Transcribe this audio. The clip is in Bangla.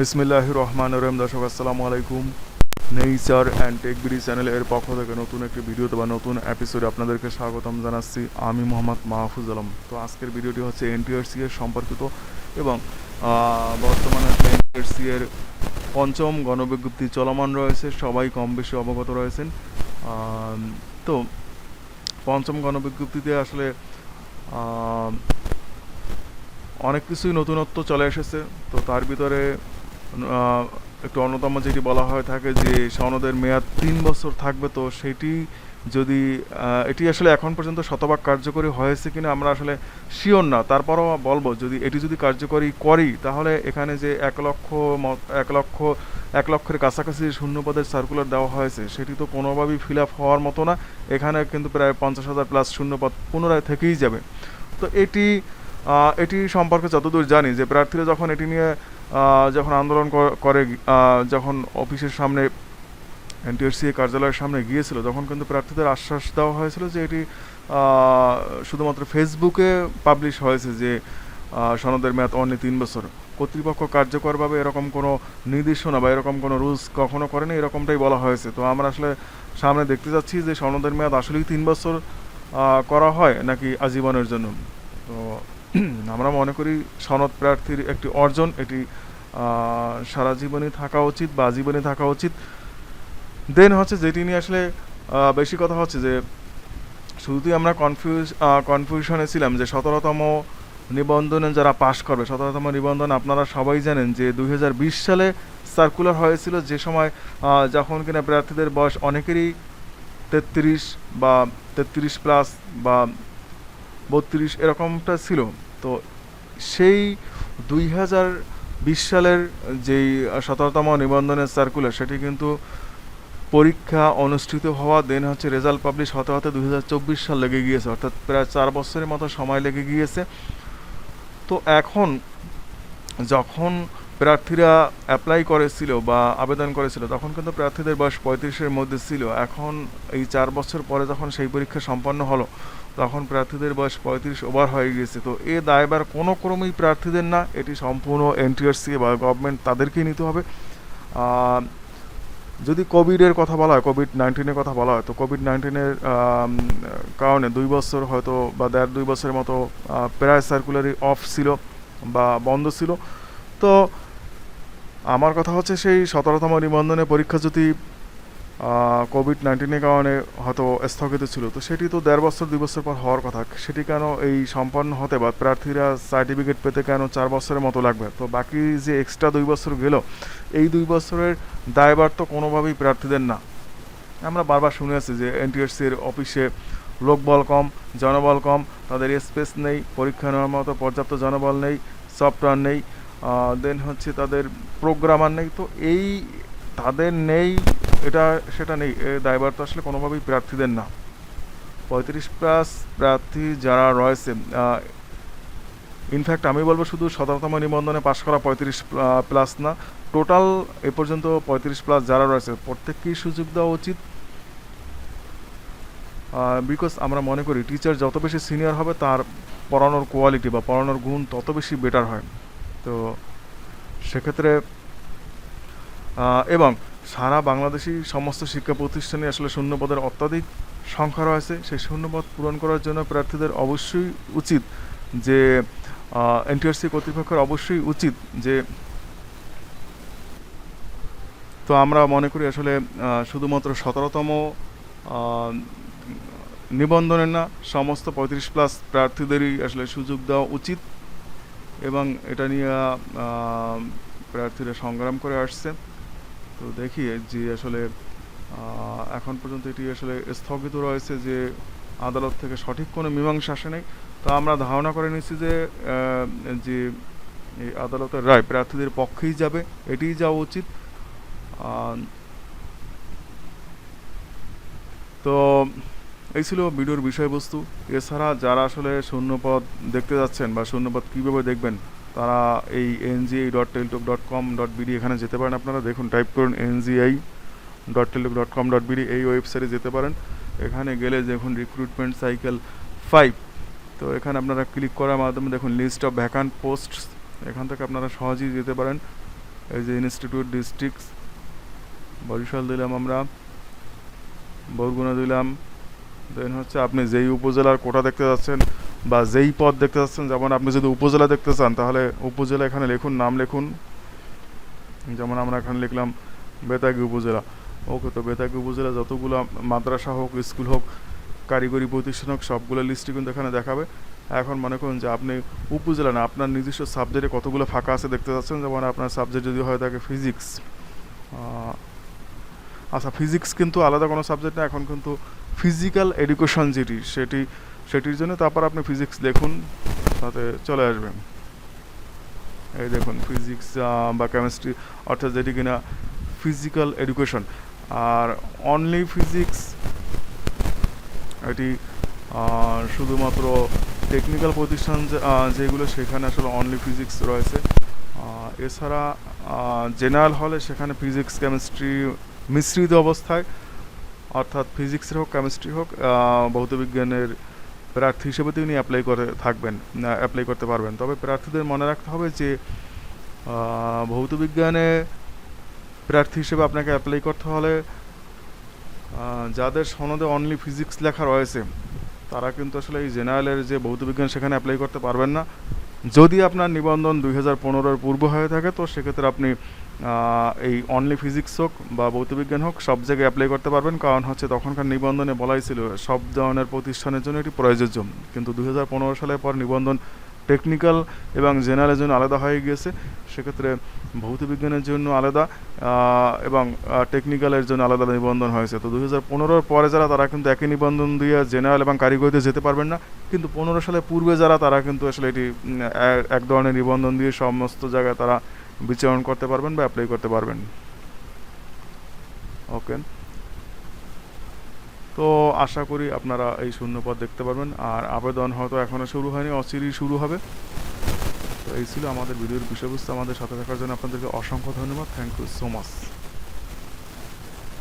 বিসমিল্লাহ রহমান রহিম। দর্শক, আসসালামু আলাইকুম। নেইচার অ্যান্ড টেক বিডি চ্যানেলের পক্ষ থেকে নতুন একটি ভিডিওতে বা নতুন এপিসোডে আপনাদেরকে স্বাগতম জানাচ্ছি। আমি মোহাম্মদ মাহফুজ আলম। তো আজকের ভিডিওটি হচ্ছে এনটিআরসি এর সম্পর্কিত এবং বর্তমানে এনটিআরসি এর পঞ্চম গণবিজ্ঞপ্তি চলমান রয়েছে। সবাই কম বেশি অবগত রয়েছেন। তো পঞ্চম গণবিজ্ঞপ্তিতে আসলে অনেক কিছুই নতুনত্ব চলে এসেছে। তো তার ভিতরে একটু অন্যতম যেটি বলা হয়ে থাকে যে সনদের মেয়াদ তিন বছর থাকবে, তো সেটি যদি এটি আসলে এখন পর্যন্ত শতভাগ কার্যকরী হয়েছে কিনা আমরা আসলে শিওর না। তারপরও বলব, যদি এটি যদি কার্যকরী করি, তাহলে এখানে যে এক লক্ষ এক লক্ষ, এক লক্ষের কাছাকাছি শূন্যপদের সার্কুলার দেওয়া হয়েছে, সেটি তো কোনোভাবেই ফিল আপ হওয়ার মতো না। এখানে কিন্তু প্রায় পঞ্চাশ হাজার প্লাস শূন্যপদ পুনরায় থেকেই যাবে। তো এটি এটি সম্পর্কে যতদূর জানি যে প্রার্থীরা যখন এটি নিয়ে যখন আন্দোলন করে যখন অফিসের সামনে এনটিআরসি কার্যালয়ের সামনে গিয়েছিল, তখন কিন্তু প্রার্থীদের আশ্বাস দেওয়া হয়েছিল যে এটি শুধুমাত্র ফেসবুকে পাবলিশ হয়েছে যে সনদের মেয়াদ অনলি তিন বছর। কর্তৃপক্ষ কার্যকরভাবে এরকম কোনো নির্দেশনা বা এরকম কোনো রুলস কখনো করেনি, এরকমটাই বলা হয়েছে। তো আমরা আসলে সামনে দেখতে যাচ্ছি যে সনদের মেয়াদ আসলেই তিন বছর করা হয় নাকি আজীবনের জন্য? তো আমরা মনে করি সনদ প্রার্থীর একটি অর্জন, এটি সারা জীবনই থাকা উচিত বা আজীবনই থাকা উচিত। দেন হচ্ছে যেটি নিয়ে আসলে বেশি কথা হচ্ছে যে শুধুই আমরা কনফিউজ কনফিউশনে ছিলাম যে সতেরোতম নিবন্ধনে যারা পাশ করবে, সতেরোতম নিবন্ধন আপনারা সবাই জানেন যে দুই হাজার বিশ সালে সার্কুলার হয়েছিল যে সময় যখন কিনা প্রার্থীদের বয়স অনেকেরই তেত্রিশ বা তেত্রিশ প্লাস বা বত্রিশ এরকমটা ছিল। তো সেই দুই হাজার বিশ সালের যেই সতেরোতম নিবন্ধনের সার্কুলার সেটি কিন্তু পরীক্ষা অনুষ্ঠিত হওয়া দেন হচ্ছে রেজাল্ট পাবলিশ হতে হতে দুই হাজার চব্বিশ সাল লেগে গিয়েছে, অর্থাৎ প্রায় চার বছরের মতো সময় লেগে গিয়েছে। তো এখন যখন প্রার্থীরা অ্যাপ্লাই করেছিল বা আবেদন করেছিল, তখন কিন্তু প্রার্থীদের বয়স পঁয়ত্রিশের মধ্যে ছিল। এখন এই চার বছর পরে যখন সেই পরীক্ষা সম্পন্ন হলো তখন প্রার্থীদের বয়স পঁয়ত্রিশ ওভার হয়ে গিয়েছে। তো এ দায়বার কোনো ক্রমেই প্রার্থীদের না, এটি সম্পূর্ণ এনটিআরসি বা গভর্নমেন্ট তাদেরকেই নিতে হবে। যদি কোভিডের কথা বলা হয় কোভিড নাইন্টিনের কথা বলা হয়, তো কোভিড নাইন্টিনের কারণে দুই বছর হয়তো বা দেড় দুই বছরের মতো প্রায় সার্কুলারই অফ ছিল বা বন্ধ ছিল। তো আমার কথা হচ্ছে সেই সতেরোতম নিবন্ধনের পরীক্ষা যদি কোভিড নাইন্টিনের কারণে হয়তো স্থগিত ছিল। তো সেটি তো দেড় বছর, দুই বছর পর হওয়ার কথা। সেটি কেন এই সম্পন্ন হতে বা প্রার্থীরা সার্টিফিকেট পেতে কেন চার বছরের মতো লাগবে? তো বাকি যে এক্সট্রা দুই বছর গেল, এই দুই বছরের দায়ভার তো কোনোভাবেই প্রার্থীদের না। আমরা বারবার শুনে আসছি যে এনটিএসসির অফিসে লোকবল কম, জনবল কম, তাদের স্পেস নেই, পরীক্ষা নেওয়ার মতো পর্যাপ্ত জনবল নেই সফটওয়্যার নেই দেন হচ্ছে তাদের প্রোগ্রামার নেই। তো এই তাদের নেই, এটা, সেটা নেই। এ দায়ভার তো আসলে কোনোভাবেই প্রার্থীদের না। পঁয়ত্রিশ প্লাস প্রার্থী যারা রয়েছে ইনফ্যাক্ট আমি বলব শুধু সতেরোতম নিবন্ধনে পাশ করা পঁয়ত্রিশ প্লাস না। টোটাল এ পর্যন্ত পঁয়ত্রিশ প্লাস যারা রয়েছে, প্রত্যেককেই সুযোগ দেওয়া উচিত। বিকজ আমরা মনে করি টিচার যত বেশি সিনিয়র হবে, তার পড়ানোর কোয়ালিটি বা পড়ানোর গুণ তত বেশি বেটার হয়। তো সেক্ষেত্রে এবং সারা বাংলাদেশি সমস্ত শিক্ষা প্রতিষ্ঠানে আসলে শূন্যপদের অত্যাধিক সংখ্যা রয়েছে। সেই শূন্যপদ পূরণ করার জন্য প্রার্থীদের অবশ্যই উচিত যে এনটিআরসি কর্তৃপক্ষের অবশ্যই উচিত যে, তো আমরা মনে করি আসলে শুধুমাত্র সতেরোতম নিবন্ধনের না, সমস্ত পঁয়ত্রিশ প্লাস প্রার্থীদেরই আসলে সুযোগ দেওয়া উচিত এবং এটা নিয়ে প্রার্থীরা সংগ্রাম করে আসছে। তো দেখি, যে আসলে এখন পর্যন্ত এটি আসলে স্থগিত রয়েছে যে আদালত থেকে সঠিক কোনো মীমাংসা আসে নাই তো আমরা ধারণা করে নিচ্ছি যে যে এই আদালতের রায় প্রার্থীদের পক্ষেই যাবে, এটিই যাওয়া উচিত। তো এই ছিল ভিডিওর বিষয়বস্তু। এছাড়া যারা আসলে শূন্যপদ দেখতে যাচ্ছেন বা শূন্যপদ কীভাবে দেখবেন তারা এই NGI dot Teletalk dot com dot BD এখানে যেতে পারেন আপনারা। দেখুন টাইপ করুন NGI dot Teletalk dot com dot BD এই ওয়েবসাইটে যেতে পারেন। এখানে গেলে দেখুন রিক্রুটমেন্ট সাইকেল ফাইভ তো এখানে আপনারা ক্লিক করার মাধ্যমে দেখুন লিস্ট অফ ভ্যাকান্ট পোস্ট এখান থেকে আপনারা সহজেই যেতে পারেন। এই যে ইনস্টিটিউট ডিস্ট্রিক্ট বরিশাল দিলাম আমরা, বরগুনা দিলাম। দেন হচ্ছে আপনি যেই উপজেলার কোটা দেখতে যাচ্ছেন বা যেই পদ দেখতে চাচ্ছেন, যেমন আপনি যদি উপজেলা দেখতে চান, তাহলে উপজেলা এখানে লিখুন, নাম লিখুন। যেমন আমরা এখানে লিখলাম, বেতাগি উপজেলা। ওকে, তো বেতাগি উপজেলা যতগুলো মাদ্রাসা হোক, স্কুল হোক, কারিগরি প্রতিষ্ঠান হোক, সবগুলো লিস্টই কিন্তু এখানে দেখাবে। এখন মনে করুন যে আপনি উপজেলা না, আপনার নিজস্ব সাবজেক্টে কতগুলো ফাঁকা আছে দেখতে চাচ্ছেন? যেমন আপনার সাবজেক্ট যদি হয় থাকে ফিজিক্স আচ্ছা ফিজিক্স কিন্তু আলাদা কোনো সাবজেক্ট না, এখন কিন্তু ফিজিক্যাল এডুকেশন যেটি, সেটি সেটির জন্য তারপর আপনি ফিজিক্স দেখুন, তাতে চলে আসবেন। এই দেখুন ফিজিক্স বা কেমিস্ট্রি অর্থাৎ যেটি কিনা ফিজিক্যাল এডুকেশন আর অনলি ফিজিক্স এটি শুধুমাত্র টেকনিক্যাল প্রতিষ্ঠান যেগুলো, সেখানে আসলে অনলি ফিজিক্স রয়েছে। এছাড়া জেনারেল হলে সেখানে ফিজিক্স কেমিস্ট্রি মিশ্রিত অবস্থায়, অর্থাৎ ফিজিক্সের হোক কেমিস্ট্রি হোক ভৌতবিজ্ঞানের প্রার্থী হিসেবে তিনি অ্যাপ্লাই করে থাকবেন অ্যাপ্লাই করতে পারবেন। তবে প্রার্থীদের মনে রাখতে হবে যে ভৌত বিজ্ঞানে প্রার্থী হিসেবে আপনাকে অ্যাপ্লাই করতে হলে যাদের সনদে অনলি ফিজিক্স লেখা রয়েছে, তারা কিন্তু আসলে এই জেনারেলের যে ভৌত বিজ্ঞান সেখানে অ্যাপ্লাই করতে পারবেন না। যদি আপনার নিবন্ধন দুই হাজার পনেরোর পূর্ব হয়ে থাকে, তো সেক্ষেত্রে আপনি এই অনলি ফিজিক্স হোক বা ভৌতবিজ্ঞান হোক, সব জায়গায় অ্যাপ্লাই করতে পারবেন। কারণ হচ্ছে তখনকার নিবন্ধনে বলাই ছিল, সব ধরনের প্রতিষ্ঠানের জন্য এটি প্রযোজ্য কিন্তু দুই হাজার পনেরো সালের পর নিবন্ধন টেকনিক্যাল এবং জেনারেলের জন্য আলাদা হয়ে গিয়েছে। সেক্ষেত্রে ভৌতবিজ্ঞানের জন্য আলাদা এবং টেকনিক্যালের জন্য আলাদা নিবন্ধন হয়েছে। তো দু হাজার পনেরোর পরে যারা তারা কিন্তু একই নিবন্ধন দিয়ে জেনারেল এবং কারিগরিতে যেতে পারবেন না। কিন্তু পনেরো সালে পূর্বে যারা তারা কিন্তু আসলে এটি এক ধরনের নিবন্ধন দিয়ে সমস্ত জায়গায় তারা বিচরণ করতে পারবেন বা অ্যাপ্লাই করতে পারবেন। ওকে তো আশা করি আপনারা এই শূন্যপদ দেখতে পারবেন। আর আবেদন হয়তো এখনও শুরু হয়নি, অচিরই শুরু হবে। তো এই ছিল আমাদের ভিডিওর বিষয়বস্তু। আমাদের সাথে থাকার জন্য আপনাদেরকে অসংখ্য ধন্যবাদ। Thank you so much